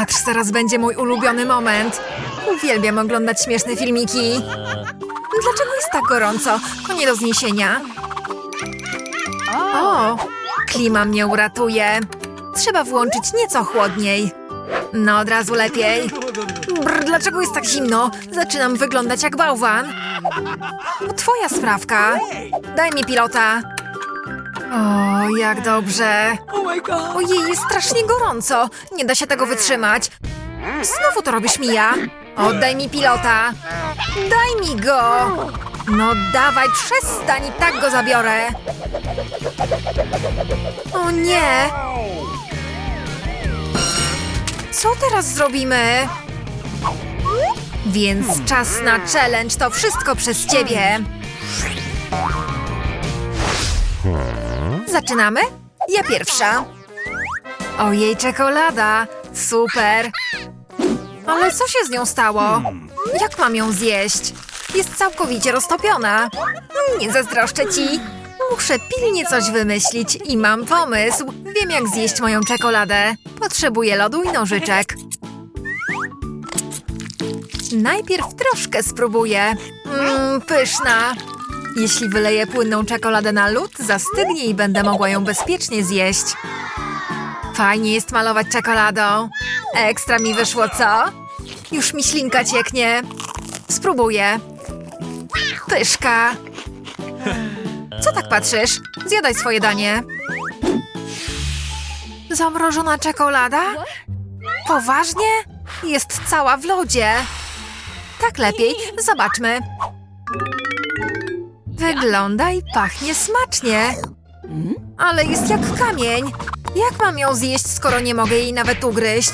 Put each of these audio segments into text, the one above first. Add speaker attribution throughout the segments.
Speaker 1: Patrz, zaraz będzie mój ulubiony moment. Uwielbiam oglądać śmieszne filmiki. Dlaczego jest tak gorąco? To nie do zniesienia. O, klima mnie uratuje. Trzeba włączyć nieco chłodniej. No, od razu lepiej. Brr, dlaczego jest tak zimno? Zaczynam wyglądać jak bałwan. To twoja sprawka. Daj mi pilota. O, jak dobrze. Ojej, jest strasznie gorąco. Nie da się tego wytrzymać. Znowu to robisz, Mija. Oddaj mi pilota. Daj mi go. No dawaj, przestań i tak go zabiorę. O nie. Co teraz zrobimy? Więc czas na challenge, to wszystko przez ciebie. Zaczynamy? Ja pierwsza. Ojej, czekolada! Super! Ale co się z nią stało? Jak mam ją zjeść? Jest całkowicie roztopiona. Nie zazdroszczę ci. Muszę pilnie coś wymyślić i mam pomysł. Wiem, jak zjeść moją czekoladę. Potrzebuję lodu i nożyczek. Najpierw troszkę spróbuję. Mmm, pyszna. Jeśli wyleję płynną czekoladę na lód, zastygnie i będę mogła ją bezpiecznie zjeść. Fajnie jest malować czekoladą. Ekstra mi wyszło, co? Już mi ślinka cieknie. Spróbuję. Pyszka. Co tak patrzysz? Zjadaj swoje danie. Zamrożona czekolada? Poważnie? Jest cała w lodzie. Tak lepiej. Zobaczmy. Wygląda i pachnie smacznie. Ale jest jak kamień. Jak mam ją zjeść, skoro nie mogę jej nawet ugryźć?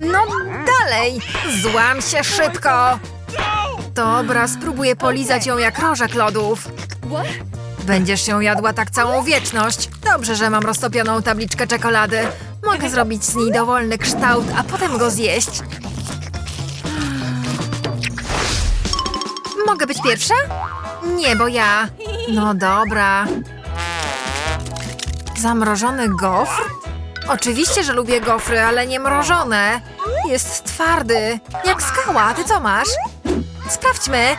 Speaker 1: No dalej! Złam się szybko! Dobra, spróbuję polizać ją jak rożek lodów. Będziesz ją jadła tak całą wieczność. Dobrze, że mam roztopioną tabliczkę czekolady. Mogę zrobić z niej dowolny kształt, a potem go zjeść. Mogę być pierwsza? Nie, bo ja. No dobra. Zamrożony gofr? Oczywiście, że lubię gofry, ale nie mrożone. Jest twardy, jak skała. Ty co masz? Sprawdźmy.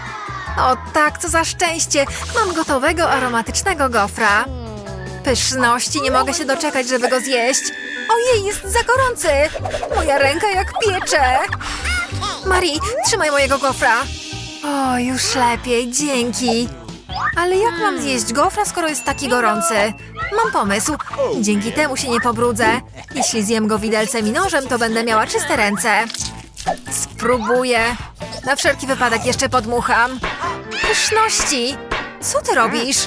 Speaker 1: O tak, co za szczęście. Mam gotowego, aromatycznego gofra. Pyszności, nie mogę się doczekać, żeby go zjeść. Ojej, jest za gorący. Moja ręka jak piecze. Marii, trzymaj mojego gofra. O, już lepiej, dzięki. Ale jak mam zjeść gofra, skoro jest taki gorący? Mam pomysł. Dzięki temu się nie pobrudzę. Jeśli zjem go widelcem i nożem, to będę miała czyste ręce. Spróbuję. Na wszelki wypadek jeszcze podmucham. Pyszności! Co ty robisz?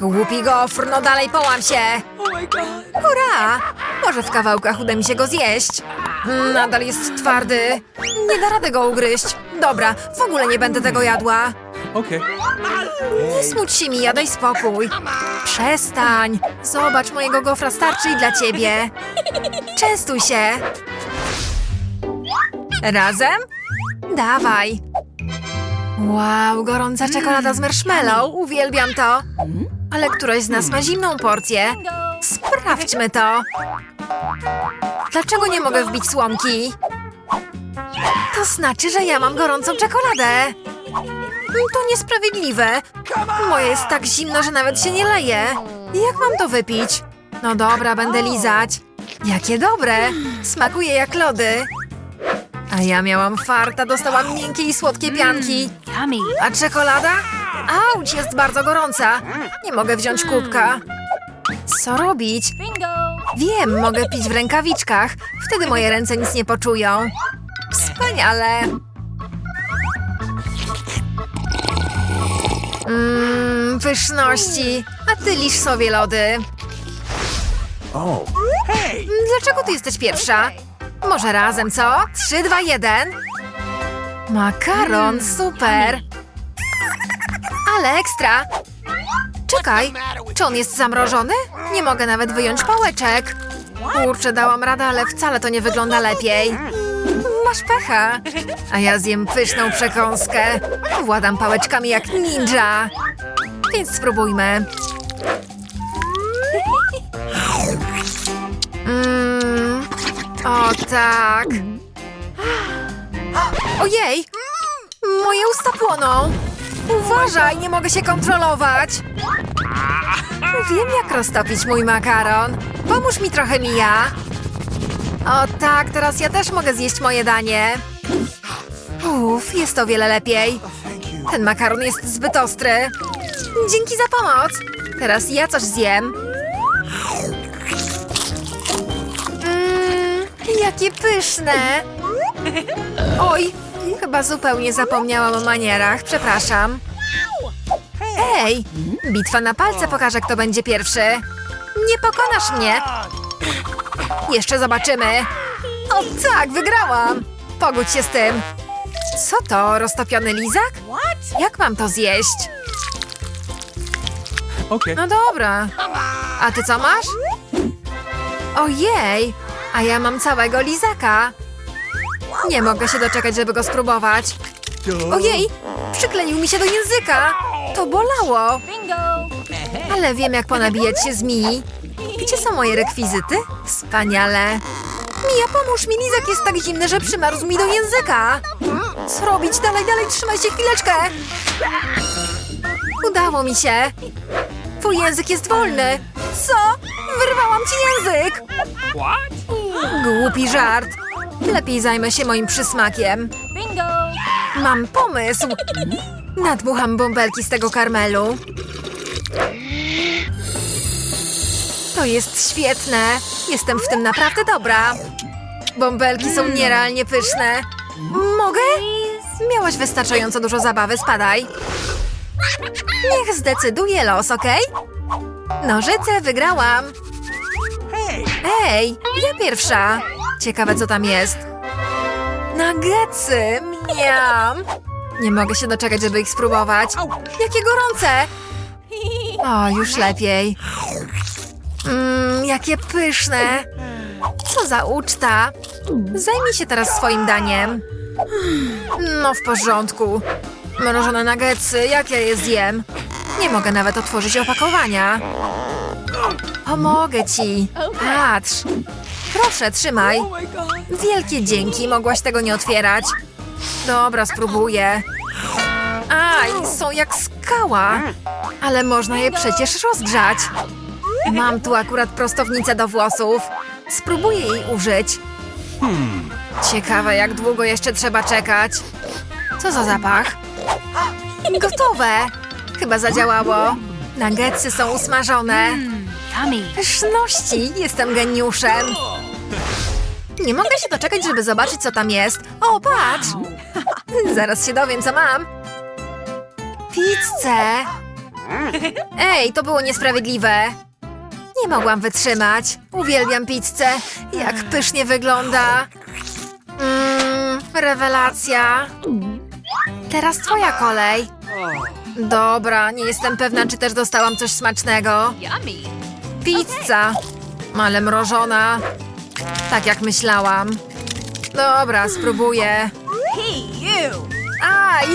Speaker 1: Głupi gofr, no dalej połam się. Hurra! Może w kawałkach uda mi się go zjeść. Nadal jest twardy. Nie da rady go ugryźć. Dobra, w ogóle nie będę tego jadła.
Speaker 2: Okay.
Speaker 1: Nie smuć się mi, daj spokój. Przestań. Zobacz, mojego gofra starczy i dla ciebie. Częstuj się. Razem? Dawaj. Wow, gorąca czekolada z marshmallow. Uwielbiam to. Ale któraś z nas ma zimną porcję. Sprawdźmy to. Dlaczego nie mogę wbić słomki? To znaczy, że ja mam gorącą czekoladę. To niesprawiedliwe. Moje jest tak zimno, że nawet się nie leje. Jak mam to wypić? No dobra, będę lizać. Jakie dobre. Smakuje jak lody. A ja miałam farta, dostałam miękkie i słodkie pianki.
Speaker 3: Yummy.
Speaker 1: A czekolada? Auć, jest bardzo gorąca. Nie mogę wziąć kubka. Co robić? Wiem, mogę pić w rękawiczkach. Wtedy moje ręce nic nie poczują. Wspaniale. Mmm, pyszności. A ty lisz sobie lody.
Speaker 2: Oh. Hey!
Speaker 1: Dlaczego ty jesteś pierwsza? Może razem, co? Trzy, dwa, jeden. Makaron, super. Ale ekstra. Czekaj, czy on jest zamrożony? Nie mogę nawet wyjąć pałeczek. Kurczę, dałam radę, ale wcale to nie wygląda lepiej. Masz pecha. A ja zjem pyszną przekąskę. Władam pałeczkami jak ninja. Więc spróbujmy. Mmm, O tak. Ojej! Moje usta płoną! Uważaj, nie mogę się kontrolować! Wiem, jak roztopić mój makaron. Pomóż mi trochę, Mija. O tak, teraz ja też mogę zjeść moje danie. Uff, jest o wiele lepiej. Ten makaron jest zbyt ostry. Dzięki za pomoc. Teraz ja coś zjem. Mmm, jakie pyszne. Oj, chyba zupełnie zapomniałam o manierach. Przepraszam. Ej, bitwa na palce pokaże, kto będzie pierwszy. Nie pokonasz mnie. Jeszcze zobaczymy. O tak, wygrałam. Pogódź się z tym. Co to, roztopiony lizak? Jak mam to zjeść?
Speaker 2: Okay.
Speaker 1: No dobra. A ty co masz? Ojej, a ja mam całego lizaka. Nie mogę się doczekać, żeby go spróbować. Ojej, przykleił mi się do języka. To bolało. Ale wiem, jak ponabijać się z Mii. Gdzie są moje rekwizyty? Wspaniale. Mija, pomóż mi, lizak jest tak zimny, że przymarzł mi do języka. Co robić? Dalej, dalej, trzymaj się chwileczkę. Udało mi się. Twój język jest wolny. Co? Wyrwałam ci język.
Speaker 2: What?
Speaker 1: Głupi żart. Lepiej zajmę się moim przysmakiem.
Speaker 3: Bingo!
Speaker 1: Mam pomysł. Nadmucham bąbelki z tego karmelu. To jest świetne. Jestem w tym naprawdę dobra. Bąbelki są nierealnie pyszne. Mogę? Miałaś wystarczająco dużo zabawy, spadaj. Niech zdecyduje los, okej? Nożyce, wygrałam. Ej, ja pierwsza. Ciekawe, co tam jest. Nuggetsy, miam. Nie mogę się doczekać, żeby ich spróbować. Jakie gorące! O, już lepiej. Mmm, jakie pyszne. Co za uczta. Zajmij się teraz swoim daniem. No, w porządku. Mrożone nuggetsy, jak ja je zjem? Nie mogę nawet otworzyć opakowania. Pomogę ci. Patrz. Proszę, trzymaj. Wielkie dzięki, mogłaś tego nie otwierać. Dobra, spróbuję. Aj, są jak skała. Ale można je przecież rozgrzać. Mam tu akurat prostownicę do włosów. Spróbuję jej użyć. Ciekawe, jak długo jeszcze trzeba czekać. Co za zapach? Gotowe. Chyba zadziałało. Nuggetsy są usmażone.
Speaker 3: Yummy!
Speaker 1: Pyszności, jestem geniuszem. Nie mogę się doczekać, żeby zobaczyć, co tam jest. O, patrz! Zaraz się dowiem, co mam. Pizzę! Ej, to było niesprawiedliwe. Nie mogłam wytrzymać. Uwielbiam pizzę. Jak pysznie wygląda. Mmm, rewelacja. Teraz twoja kolej. Dobra, nie jestem pewna, czy też dostałam coś smacznego. Pizza, ale mrożona. Tak jak myślałam. Dobra, spróbuję. Aj,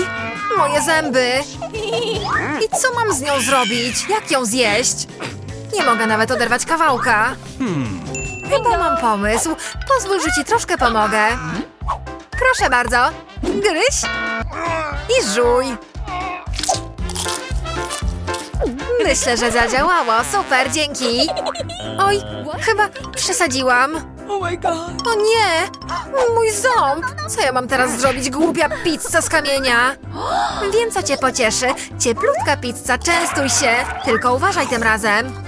Speaker 1: moje zęby. I co mam z nią zrobić? Jak ją zjeść? Nie mogę nawet oderwać kawałka. Chyba mam pomysł. Pozwól, że ci troszkę pomogę. Proszę bardzo. Gryź i żuj. Myślę, że zadziałało. Super, dzięki. Oj, chyba przesadziłam.
Speaker 2: Oh my god!
Speaker 1: O nie! Mój ząb! Co ja mam teraz zrobić, głupia pizza z kamienia? Wiem, co cię pocieszy. Cieplutka pizza, częstuj się. Tylko uważaj tym razem.